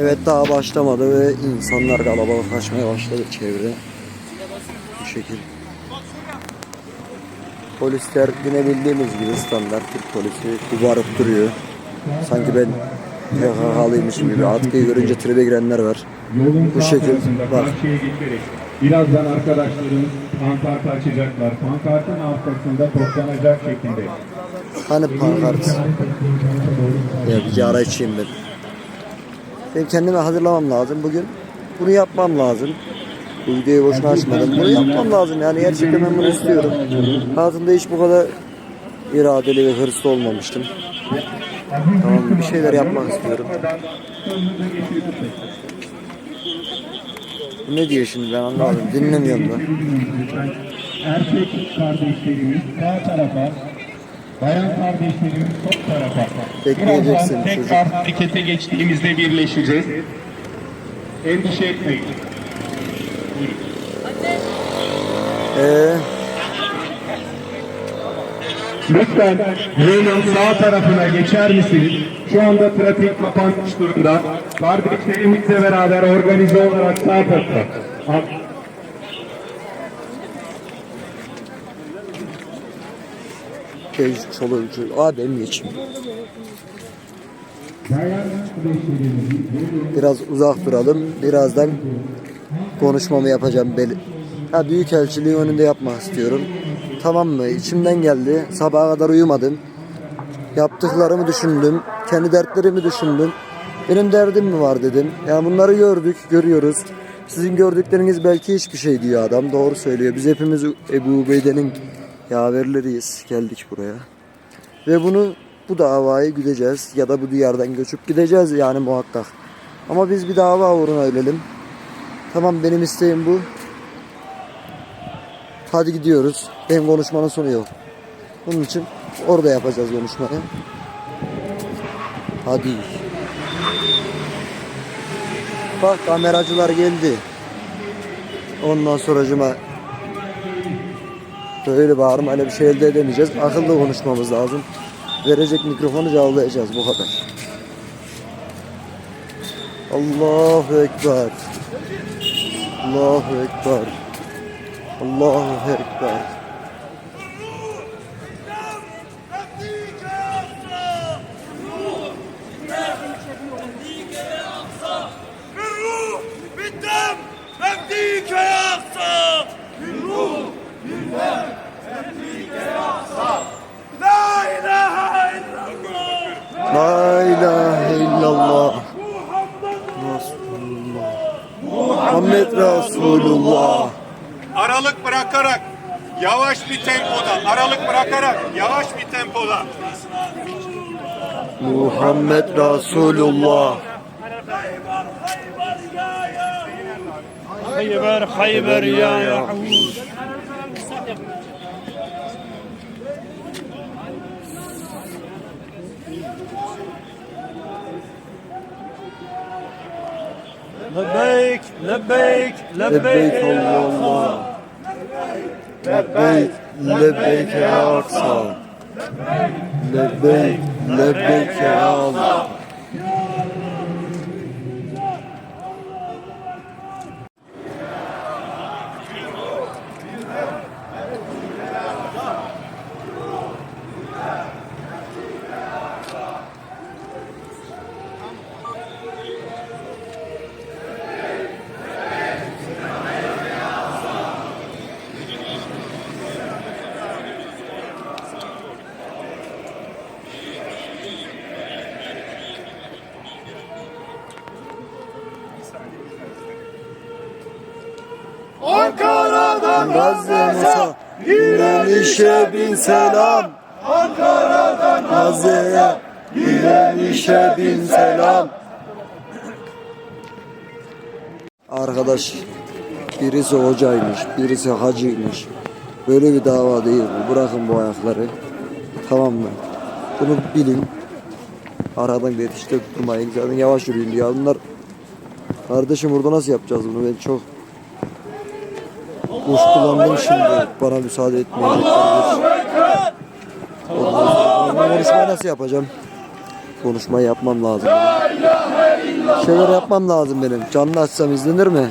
Evet daha başlamadı ve insanlar kalabalıklaşmaya başladı çevrede. Bu şekil. Polisler yine bildiğimiz gibi standart Türk polisi kubarıp duruyor. Sanki ben PKK'lıymışım gibi. Atkıyı görünce tribe girenler var. Yolun Bu şekil, bak. birazdan arkadaşlarımız pankartı açacaklar. Pankartın arkasında toplanacak şekilde. Hani pankart? Ya bir yara içeyim ben. Ben kendimi hazırlamam lazım bugün. Bunu yapmam lazım. Bu videoyu boşuna açmadım. Bunu yapmam lazım yani gerçekten ben bunu istiyorum. Hayatımda hiç bu kadar iradeli ve hırslı olmamıştım. Tamam bir şeyler yapmak istiyorum. Bu ne diyor şimdi ben anlamadım. Dinlemiyorum da. Erkek kardeşlerimiz sağ tarafa, bayan kardeşlerimiz sol tarafa. Birazdan çocuk. tekrar harekete geçtiğimizde birleşeceğiz. Endişe etmeyin. Ee, Lütfen yolun sağ tarafına geçer misiniz? Şu anda trafik kapanmış durumda. Kardeşlerimizle beraber organize olarak sağ tarafa. Şey, çoluğu, çocuğu. Aa benim. Biraz uzak duralım. Birazdan konuşmamı yapacağım. Bel ha, Büyükelçiliğin önünde yapmak istiyorum. Tamam mı? İçimden geldi. Sabaha kadar uyumadım. Yaptıklarımı düşündüm. Kendi dertlerimi düşündüm. Benim derdim mi var dedim. Yani bunları gördük, görüyoruz. Sizin gördükleriniz belki hiçbir şey diyor adam. Doğru söylüyor. Biz hepimiz Ebu Ubeyde'nin yaverleriyiz. Geldik buraya. Ve bunu bu davayı güdeceğiz ya da bu diyardan göçüp gideceğiz yani muhakkak. Ama biz bir dava uğruna ölelim. Tamam benim isteğim bu. Hadi gidiyoruz. Benim konuşmanın sonu yok. Bunun için orada yapacağız konuşmayı. Hadi. Bak kameracılar geldi. Ondan sonracıma böyle bağırmayla bir şey elde edemeyeceğiz. Akıllı konuşmamız lazım. Verecek mikrofonu cevaplayacağız bu kadar. Allahu Ekber. Allahu Ekber. Allahu Ekber. Resulullah. Muhammed Resulullah. Aralık bırakarak yavaş bir tempoda, aralık bırakarak yavaş bir tempoda. Muhammed Resulullah. Hayber, Hayber ya Yahud. Lebeyk, lebeyk, lebeyk ey Aksa. Lebeyk, lebeyk ey Aksa. Lebeyk, lebeyk ey Ankara'dan Gazze'ye direnişe bin selam. Ankara'dan Gazze'ye direnişe bin selam. Arkadaş birisi hocaymış, birisi hacıymış. Böyle bir dava değil bu. Bırakın bu ayakları. Tamam mı? Bunu bilin. Aradan bir işte durmayın. Zaten yavaş yürüyün diyor. Bunlar Kardeşim burada nasıl yapacağız bunu? Ben çok kuşkulandım şimdi. Bana müsaade sonra konuşmayı nasıl yapacağım? Konuşmayı yapmam lazım. Şeyler yapmam lazım benim. Canlı açsam izlenir mi?